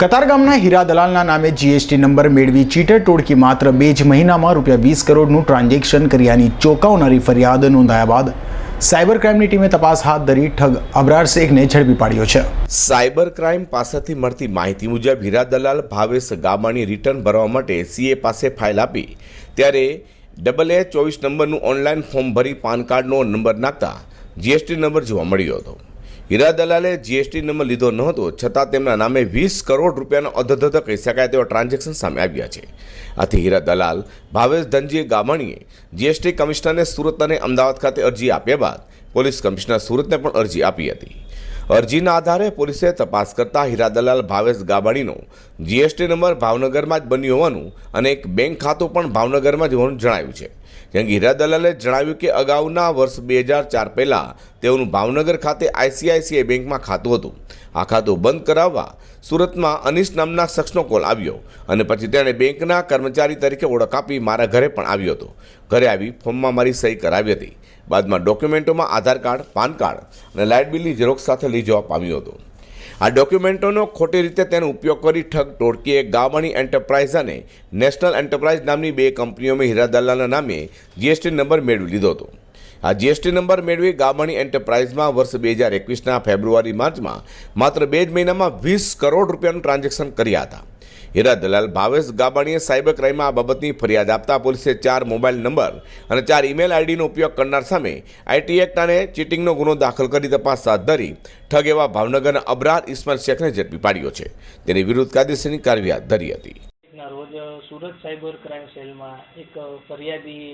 કતારગામના હીરા દલાલના નામે GST number મેળવી ચીટર ટોળકી માત્ર બે જ મહિનામાં રૂપિયા વીસ કરોડનું ટ્રાન્ઝેક્શન કર્યાની ચોંકાવનારી ફરિયાદ નોંધાયા બાદ સાયબર ક્રાઇમની ટીમે તપાસ હાથ ધરી ઠગ અબરાર શેખને ઝડપી પાડ્યો છે. સાયબર ક્રાઇમ પાસેથી મળતી માહિતી મુજબ હીરા દલાલ ભાવેશ ગામાની રિટર્ન ભરવા માટે સીએ પાસે ફાઇલ આપી, ત્યારે ડબલ એ ચોવીસ નંબરનું ઓનલાઈન ફોર્મ ભરી પાન કાર્ડનો નંબર નાખતા જીએસટી નંબર જોવા મળ્યો હતો. હીરા દલાલે જીએસટી નંબર લીધો ન હતો છતાં તેમના નામે વીસ કરોડ રૂપિયાનો અધધધ કહી શકાય તેવા ટ્રાન્ઝેક્શન સામે આવ્યા છે. આથી હીરા દલાલ ભાવેશ ધનજી ગામણીએ જીએસટી કમિશનરને સુરત અને અમદાવાદ ખાતે અરજી આપ્યા બાદ પોલીસ કમિશનર સુરતને પણ અરજી આપી હતી. અરજીના આધારે પોલીસે તપાસ કરતા હીરા દલાલ ભાવેશ ગાબાણીનો જીએસટી નંબર ભાવનગરમાં જ બન્યો હોવાનું અને એક બેંક ખાતું પણ ભાવનગરમાં જ હોવાનું જણાયું છે. કે હીરા દલાલે જણાવ્યું કે અગાઉના વર્ષ બે હજાર ચાર પહેલાં તેઓનું ભાવનગર ખાતે આઈસીઆઈસીઆઈ બેંકમાં ખાતું હતું. આ ખાતું બંધ કરાવવા સુરતમાં અનિશ નામના શખ્સનો કોલ આવ્યો અને પછી તેણે બેંકના કર્મચારી તરીકે ઓળખ આપી મારા ઘરે પણ આવ્યો હતો. ઘરે આવી ફોર્મમાં મારી સહી કરાવી હતી. બાદમાં ડોક્યુમેન્ટોમાં આધાર કાર્ડ, પાન કાર્ડ અને લાઇટ બિલની ઝેરોક્ષ સાથે લઈ જવા પામ્યો હતો. આ ડોક્યુમેન્ટોનો ખોટી રીતે તેનો ઉપયોગ કરી ઠગ ટોળકીએ ગામણી એન્ટરપ્રાઇઝ અને નેશનલ એન્ટરપ્રાઇઝ નામની બે કંપનીઓમાં હીરા દલાલના નામે જીએસટી નંબર મેળવી લીધો હતો. આ જીએસટી નંબર મેળવી ગામણી એન્ટરપ્રાઇઝમાં વર્ષ બે હજાર એકવીસના ફેબ્રુઆરી માર્ચમાં માત્ર બે જ મહિનામાં વીસ કરોડ રૂપિયાનું ટ્રાન્ઝેક્શન કર્યા હતા. હીરા દલાલ ભાવેશ ગાબાણીએ સાયબર ક્રાઇમમાં આ બાબતની ફરિયાદ આપતા પોલીસે ચાર મોબાઈલ નંબર અને ચાર ઈમેલ આઈડીનો ઉપયોગ કરનાર સામે આઈટી એક્ટ અને ચીટિંગનો ગુનો દાખલ કરી તપાસ હાથ ધરી ઠગ એવા ભાવનગરના અબરાર ઇસ્માઇલ શેખને ઝડપી પાડ્યો છે. તેની વિરુદ્ધ કાયદેસરની કાર્યવાહી હાથ ધરી હતી. રોજ સુરત સાયબર ક્રાઇમ સેલમાં એક ફરિયાદી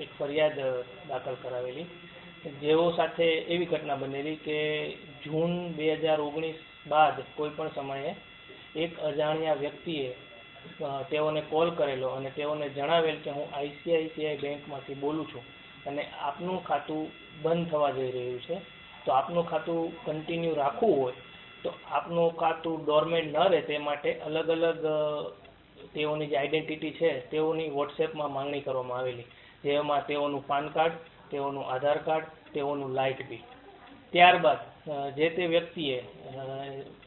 એક ફરિયાદ દાખલ કરાવેલી. જેઓ સાથે એવી ઘટના બનેલી કે જૂન બે હજાર ઓગણીસ બાદ કોઈ પણ સમયે એક અજાણ્યા વ્યક્તિએ તેઓને કોલ કરેલો અને તેઓને જણાવેલ કે હું આઈસીઆઈસીઆઈ બેંકમાંથી બોલું છું અને આપનું ખાતું બંધ થવા જઈ રહ્યું છે, તો આપનું ખાતું કન્ટિન્યુ રાખવું હોય, તો આપનું ખાતું ડોરમેન્ટ ન રહે તે માટે અલગ અલગ તેઓની જે આઈડેન્ટિટી છે તેઓની વોટ્સએપમાં માંગણી કરવામાં આવેલી, જેમાં તેઓનું પાન કાર્ડ, તેઓનું આધાર કાર્ડ, તેઓનું લાઇટ બિલ ત્યારબાદ જે તે વ્યક્તિએ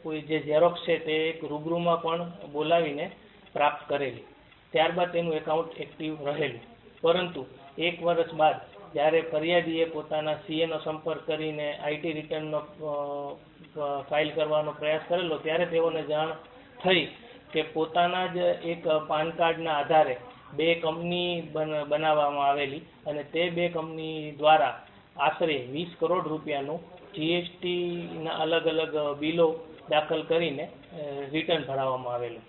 કોઈ જે ઝેરોક્ષ છે તે એક રૂબરૂમાં પણ બોલાવીને પ્રાપ્ત કરેલી. ત્યારબાદ તેનું એકાઉન્ટ એક્ટિવ રહેલું. પરંતુ એક વર્ષ બાદ, જ્યારે ફરિયાદીએ પોતાના સીએનો સંપર્ક કરીને આઈટી રિટર્નનો ફાઇલ કરવાનો પ્રયાસ કરેલો, ત્યારે તેઓને જાણ થઈ કે પોતાના જ એક પાન કાર્ડના આધારે બે કંપની બનાવવામાં આવેલી અને તે બે કંપની દ્વારા આશરે વીસ કરોડ રૂપિયાનું જીએસટીના અલગ અલગ બિલો દાખલ કરીને રિટર્ન ભરાવવામાં આવેલું.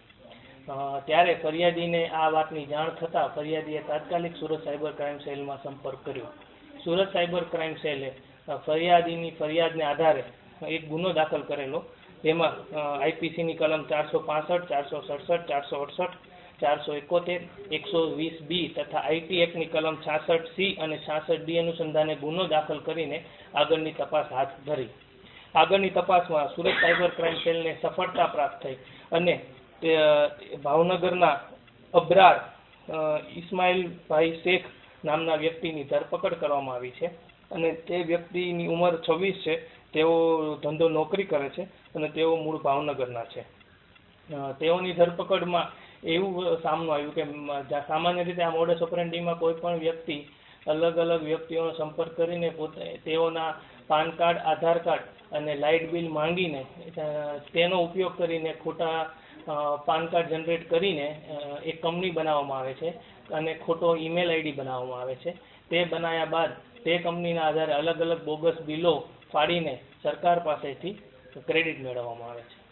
ત્યારે ફરિયાદીને આ વાતની જાણ થતાં ફરિયાદીએ તાત્કાલિક સુરત સાયબર ક્રાઇમ સેલમાં સંપર્ક કર્યો. સુરત સાયબર ક્રાઇમ સેલે ફરિયાદીની ફરિયાદને આધારે એક ગુનો દાખલ કરેલો. જેમાં આઈપીસીની કલમ ચારસો પાસઠ, ચારસો સડસઠ, ચારસો અડસઠ ચારસો એકોતેર, એકસો વીસ બી તથા આઈટી એક્ટની કલમ છાસઠ સી અને છાસઠ ડી અનુસંધાને ગુનો દાખલ કરીને આગળની તપાસ હાથ ધરી. આગળની તપાસમાં સુરત સાયબર ક્રાઇમ સેલને સફળતા પ્રાપ્ત થઈ અને ભાવનગરના અબરાર ઇસ્માઇલભાઈ શેખ નામના વ્યક્તિની ધરપકડ કરવામાં આવી છે અને તે વ્યક્તિની ઉંમર છવ્વીસ છે. તેઓ ધંધો નોકરી કરે છે અને તેઓ મૂળ ભાવનગરના છે. તેઓની ધરપકડમાં એવું સામનું આવ્યું કે સામાન્ય રીતે આ મોડસ ઓપરેન્ડીમાં કોઈ પણ વ્યક્તિ અલગ અલગ વ્યક્તિઓનો સંપર્ક કરીને પોતે તેઓના પાન કાર્ડ, આધાર કાર્ડ અને લાઇટ બિલ માંગીને તેનો ઉપયોગ કરીને ખોટા પાન કાર્ડ જનરેટ કરીને એક કંપની બનાવવામાં આવે છે અને ખોટો ઈમેલ આઈડી બનાવવામાં આવે છે. તે બનાવ્યા બાદ તે કંપનીના આધારે અલગ અલગ બોગસ બિલો ફાડીને સરકાર પાસેથી ક્રેડિટ મેળવવામાં આવે છે.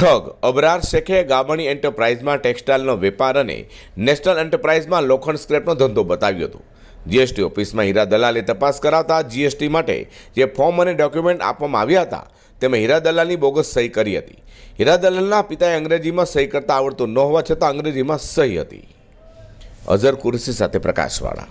ઠગ, અબરાર શેખે ગામણી એન્ટરપ્રાઇઝમાં ટેક્સટાઇલનો વેપાર અને નેશનલ એન્ટરપ્રાઇઝમાં લોખંડ સ્ક્રેપનો ધંધો બતાવ્યો હતો. જીએસટી ઓફિસમાં હીરા દલાલે તપાસ કરાવતા જીએસટી માટે જે ફોર્મ અને ડોક્યુમેન્ટ આપવામાં આવ્યા હતા, તેમાં હીરા દલાલની બોગસ સહી કરી હતી. હીરા દલાલના પિતાએ અંગ્રેજીમાં સહી કરતા આવડતું ન હોવા છતાં અંગ્રેજીમાં સહી હતી. અઝર કુરશી સાથે પ્રકાશવાળા.